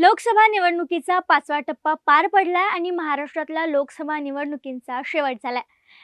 लोकसभा निवडणुकीचा पाचवा टप्पा पार पडलाय आणि महाराष्ट्रातल्या लोकसभा निवडणुकींचा शेवट झालाय.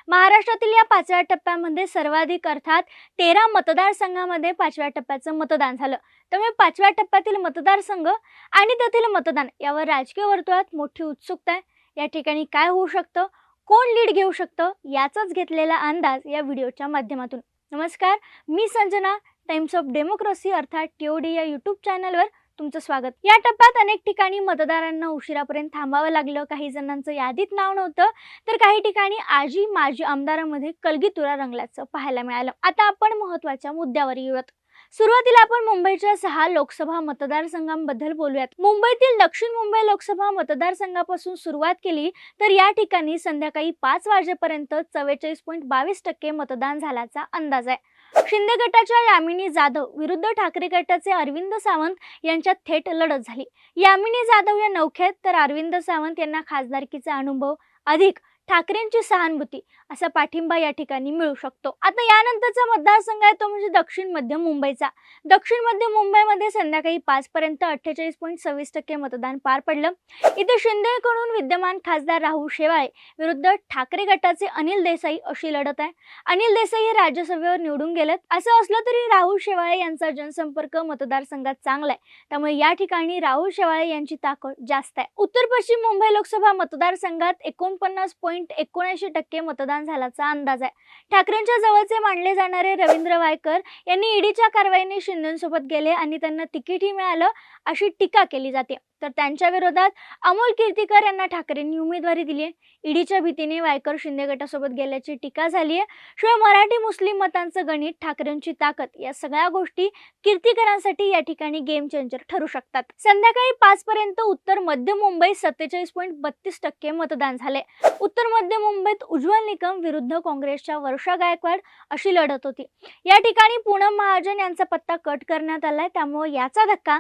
महाराष्ट्रातील या पाचव्या टप्प्यामध्ये सर्वाधिक अर्थात तेरा मतदारसंघामध्ये पाचव्या टप्प्याचं मतदान झालं. त्यामुळे पाचव्या टप्प्यातील मतदारसंघ आणि त्यातील मतदान यावर राजकीय वर्तुळात मोठी उत्सुकता आहे. या ठिकाणी काय होऊ शकतं? कोण लीड घेऊ शकतं? याचाच घेतलेला अंदाज या व्हिडिओच्या माध्यमातून. नमस्कार मी संजना टाइम्स ऑफ डेमोक्रेसी अर्थात टीओडी या यूट्यूब चॅनलवर तुमचं स्वागत. या टप्प्यात अनेक ठिकाणी मतदारांना उशिरापर्यंत थांबावं लागलं. काही जणांचं यादीत नाव नव्हतं. तर काही ठिकाणी आजी माजी आमदारांमध्ये कलगीतुरा रंगल्याचं पाहायला मिळालं. आता आपण महत्त्वाच्या मुद्द्यावर येऊयात. सुरुवातीला आपण मुंबईच्या सहा लोकसभा मतदारसंघांबद्दल बोलूयात. मुंबईतील दक्षिण मुंबई लोकसभा मतदारसंघापासून सुरुवात केली तर या ठिकाणी संध्याकाळी पाच वाजेपर्यंत चव्वेचाळीस पॉईंट बावीस टक्के मतदान झाल्याचा अंदाज आहे. शिंदे गटाच्या यामिनी जाधव विरुद्ध ठाकरे गटाचे अरविंद सावंत यांच्यात थेट लढत झाली. यामिनी जाधव या नौख्यात तर अरविंद सावंत यांना खासदारकीचा अनुभव अधिक. ठाकरेंची सहानुभूती असा पाठिंबा या ठिकाणी मिळू शकतो. आता यानंतरचा मतदारसंघ आहे तो म्हणजे दक्षिण मध्य मुंबईचा. दक्षिण मध्य मुंबईमध्ये संध्याकाळी पाच पर्यंत अठ्ठेचाळीस पॉईंट सव्वीस टक्के मतदान पार पडलं. इथे शिंदेकडून विद्यमान खासदार राहुल शेवाळे विरुद्ध ठाकरे गटाचे अनिल देसाई अशी लढत आहे. अनिल देसाई हे राज्यसभेवर निवडून गेलेत. असं असलं तरी राहुल शेवाळे यांचा जनसंपर्क मतदारसंघात चांगला आहे. त्यामुळे या ठिकाणी राहुल शेवाळे यांची ताकद जास्त आहे. उत्तर पश्चिम मुंबई लोकसभा मतदारसंघात एकोणपन्नास पॉईंट एकोणऐंशी टक्के मतदान झाल्याचा अंदाज आहे. ठाकरेंच्या जवळचे मानले जाणारे रवींद्र वायकर यांनी ईडीच्या कारवाईने शिंदेसोबत गेले आणि त्यांना तिकीटही मिळालं. अशी टीका केली जाते. तर त्यांच्या विरोधात अमोल कीर्तीकर यांना ठाकरेंनी उमेदवारी दिली आहे. ईडीच्या भीतीने वायकर शिंदे गटासोबत गेल्याची टीका झाली आहे. शिवाय मराठी मुस्लिम मतांचं गणित ठाकरेंची ताकद या सगळ्या गोष्टी कीर्तीकरांसाठी या ठिकाणी गेम चेंजर ठरू शकतात. संध्याकाळी पाच पर्यंत उत्तर मध्य मुंबईत सत्तेचाळीस पॉईंट बत्तीस टक्के मतदान झाले उत्तर मध्य मुंबईत उज्ज्वल निकम विरुद्ध काँग्रेसच्या वर्षा गायकवाड अशी लढत होती. या ठिकाणी पूनम महाजन यांचा पत्ता कट करण्यात आलाय. त्यामुळे याचा धक्का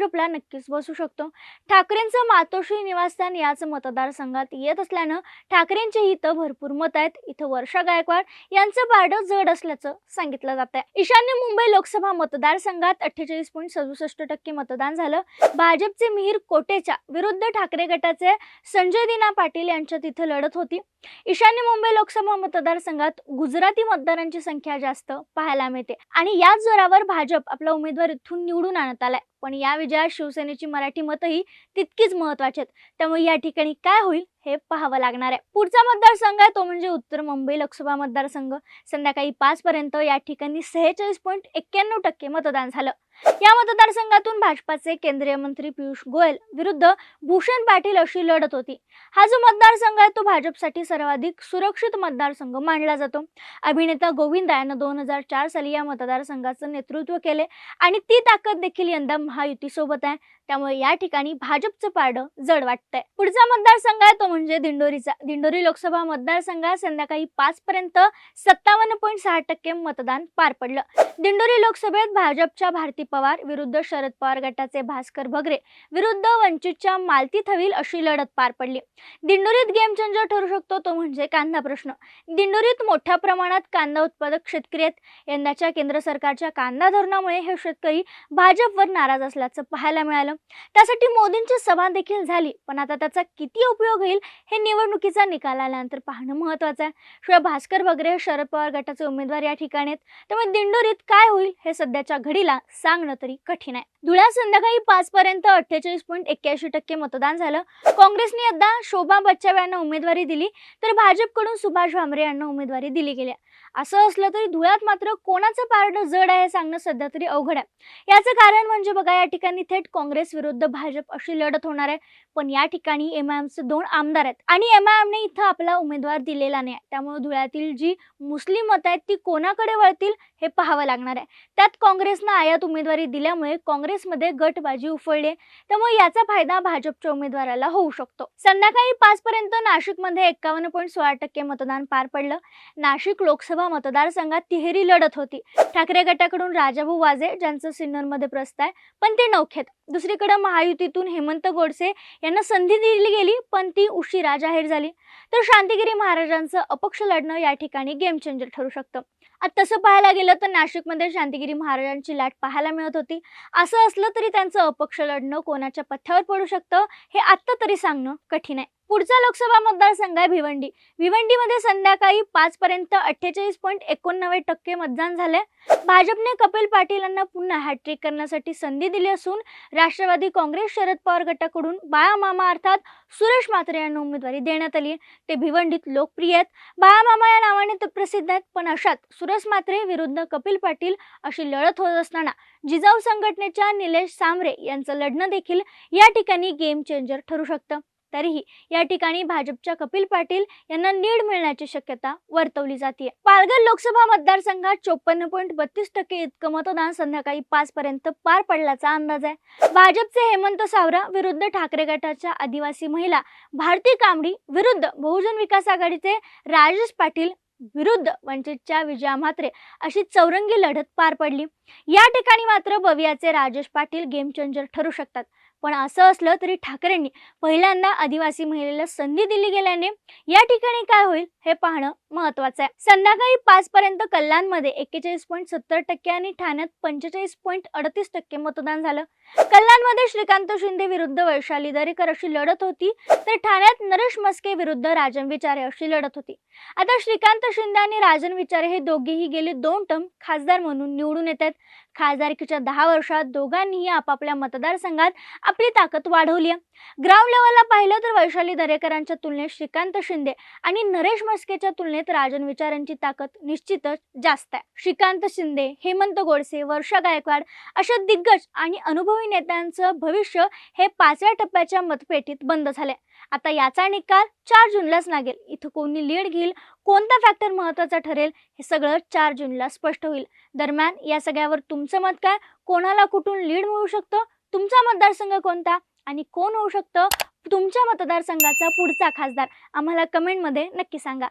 भाजपला नक्कीच बसू शकतो. ठाकरेंचं मातोश्री निवासस्थान याच मतदारसंघात येत असल्यानं ठाकरेंचे इथं भरपूर मत आहेत. इथं वर्षा गायकवाड यांचं पारडं जड असल्याचं सांगितलं जात आहे ईशान्य मुंबई लोकसभा मतदारसंघात अठ्ठेचाळीस पॉईंट सदुसष्ट टक्के मतदान झालं. भाजपचे मिहीर कोटेच्या विरुद्ध ठाकरे गटाचे संजय दिना पाटील यांच्यात इथं लढत होती. ईशान्य मुंबई लोकसभा मतदारसंघात गुजराती मतदारांची संख्या जास्त पाहायला मिळते. आणि याच जोरावर भाजप आपला उमेदवार इथून निवडून आणत आलाय. पण या विजयात शिवसेनेची मराठी मतही तितकीच महत्वाची आहेत. त्यामुळे या ठिकाणी काय होईल हे पाहावं लागणार आहे. पुढचा मतदारसंघ आहे तो म्हणजे उत्तर मुंबई लोकसभा मतदारसंघ. संध्याकाळी पाच पर्यंत या ठिकाणी सेहेचाळीस पॉईंट एक्क्याण्णव टक्के मतदान झालं. या मतदारसंघातून भाजपाचे केंद्रीय मंत्री पियुष गोयल विरुद्ध भूषण पाटील अशी लढत होती. हा जो मतदारसंघ आहे तो भाजपसाठी सर्वाधिक सुरक्षित मतदारसंघ मानला जातो. अभिनेता गोविंदा यानं दोन हजार चार साली या मतदारसंघाचं नेतृत्व केले आणि ती ताकद देखील यंदा महायुतीसोबत आहे. त्यामुळे या ठिकाणी भाजपचं पारडं जड वाटतंय. पुढचा मतदारसंघ आहे तो म्हणजे दिंडोरीचा. दिंडोरी लोकसभा मतदारसंघात संध्याकाळी पाच पर्यंत सत्तावन्न पॉईंट सहा टक्के मतदान पार पडलं. दिंडोरी लोकसभेत भाजपच्या भारती पवार विरुद्ध शरद पवार गटाचे भास्कर भगरे विरुद्ध वंचितच्या मालती थविल अशी लढत पार पडली. दिंडोरीत गेम चेंजर ठरू शकतो तो म्हणजे कांदा प्रश्न. दिंडोरीत मोठ्या प्रमाणात कांदा उत्पादक शेतकरी आहेत. यंदाच्या केंद्र सरकारच्या कांदा धोरणामुळे हे शेतकरी भाजपवर नाराज असल्याचं पाहायला मिळालं. त्यासाठी मोदींची सभा देखील झाली. पण आता त्याचा किती उपयोग होईल हे निवडणुकीचा निकाल आल्यानंतर पाहणं महत्वाचं आहे. शिवाय भास्कर बगरे शरद पवार गटाचे उमेदवार या ठिकाणी आहेत त्यामुळे दिंडोरीत काय होईल हे सध्याच्या घडीला सांगणं तरी कठीण आहे. धुळ्यात संध्याकाळी पाच पर्यंत अठ्ठेचाळीस पॉईंट एक्क्याऐंशी टक्के मतदान झालं. काँग्रेसने यंदा शोभा बच्चाव यांना उमेदवारी दिली तर भाजपकडून सुभाष भामरे यांना उमेदवारी दिली गेली असं असलं तरी धुळ्यात मात्र कोणाचं पारडं जड आहे हे सांगणं सध्या तरी अवघड आहे. याचं कारण म्हणजे बघा या ठिकाणी थेट काँग्रेस विरुद्ध भाजप अशी लढत होणार आहे. पण या ठिकाणी एम आय एमचे दोन आमदार आहेत. आणि एम आय एमने इथं आपला उमेदवार दिलेला नाही त्यामुळे धुळ्यातील जी मुस्लिम मतं आहेत ती कोणाकडे वळतील? हे पाहावं लागणार आहे. त्यात काँग्रेसनं आयात उमेदवारी दिल्यामुळे काँग्रेसमध्ये गटबाजी उफळली त्यामुळे याचा फायदा भाजपच्या उमेदवाराला होऊ शकतो. संध्याकाळी पाच पर्यंत नाशिकमध्ये एक्कावन्न पॉईंट सोळा टक्के मतदान पार पडलं. नाशिक लोकसभा मतदारसंघात तिहेरी लढत होती. ठाकरे गटाकडून राजाभाऊ वाजे ज्यांचं सिन्नरमध्ये प्रस्त आहे पण ते नौखेत. दुसरीकडे महायुतीतून हेमंत गोडसे यांना संधी दिली गेली पण ती उशिरा जाहीर झाली. तर शांतिगिरी महाराजांचं अपक्ष लढणं या ठिकाणी गेम चेंजर ठरू शकतं. आता तसं पाहायला गेलं तर नाशिकमध्ये शांतिगिरी महाराजांची लाट पाहायला मिळत होती. असं असलं तरी त्यांचं अपक्ष लढणं कोणाच्या पथ्यावर पडू शकतं हे आत्ता तरी सांगणं कठीण आहे. पुढचा लोकसभा मतदारसंघ आहे भिवंडी. भिवंडीमध्ये संध्याकाळी पाच पर्यंत अठ्ठेचाळीस पॉईंट एकोणनव्वद टक्के मतदान झाले भाजपने कपिल पाटील यांना पुन्हा हॅट्रिक करण्यासाठी संधी दिली असून राष्ट्रवादी काँग्रेस शरद पवार गटाकडून बाळामामा अर्थात सुरेश म्हात्रे यांना उमेदवारी देण्यात आली ते भिवंडीत लोकप्रिय आहेत. बाळामामा या नावाने तर प्रसिद्ध आहेत पण अशात सुरेश म्हात्रे विरुद्ध कपिल पाटील अशी लढत होत असताना जिजाऊ संघटनेच्या निलेश सांबरे यांचं लढणं देखील या ठिकाणी गेम चेंजर ठरू शकतं. तरीही या ठिकाणी भाजपच्या कपिल पाटील यांना नीड मिळण्याची शक्यता वर्तवली जाते पालघर लोकसभा मतदारसंघात चोपन्न पॉईंट बत्तीस टक्के इतकं मतदान संध्याकाळी पाच पर्यंत पार पडल्याचा अंदाज आहे. भाजपचे हेमंत सावरा विरुद्ध ठाकरे गटाच्या आदिवासी महिला भारती कांबडी विरुद्ध बहुजन विकास आघाडीचे राजेश पाटील विरुद्ध वंचितच्या विजया म्हात्रे अशी चौरंगी लढत पार पडली. या ठिकाणी मात्र बवियाचे राजेश पाटील गेम चेंजर ठरू शकतात. पण असं असलं तरी ठाकरेंनी पहिल्यांदा आदिवासी महिलेला संधी दिली गेल्याने या ठिकाणी काय होईल हे पाहणं महत्वाचं आहे. संध्याकाळी पाच पर्यंत कल्याणमध्ये एक्केचाळीस पॉईंट सत्तर टक्के आणि ठाण्यात पंचेचाळीस पॉईंट अडतीस टक्के मतदान झालं. कल्याणमध्ये श्रीकांत शिंदे विरुद्ध वैशाली दरेकर अशी लढत होती तर ठाण्यात नरेश मस्के विरुद्ध राजन विचारे अशी लढत होती. आता श्रीकांत शिंदे आणि राजन विचारे हे दोघेही गेले दोन टर्म खासदार म्हणून निवडून येतात. खासदारकीच्या दहा वर्षात दोघांनीही आपापल्या मतदारसंघात आपली ताकद वाढवली आहे. ग्राउंड लेवलला पाहिलं तर वैशाली दरेकरांच्या तुलनेत श्रीकांत शिंदे आणि नरेश मस्केच्या तुलनेत राजन विचारांची ताकद निश्चितच जास्त आहे. श्रीकांत शिंदे हेमंत गोडसे वर्षा गायकवाड अशा दिग्गज आणि अनुभवी नेत्यांचं भविष्य हे पाचव्या टप्प्याच्या मतपेटीत बंद झाले आता याचा निकाल चार जूनलाच लागेल. इथं कोणी लीड घेईल कोणता फॅक्टर महत्त्वाचा ठरेल हे सगळं चार जूनला स्पष्ट होईल. दरम्यान या सगळ्यावर तुमचं मत काय? कोणाला कुठून लीड मिळू शकतं? तुमचा मतदारसंघ कोणता? आणि कोण होऊ शकतं? तुमच्या मतदारसंघाचा पुढचा खासदार. आम्हाला कमेंटमध्ये नक्की सांगा.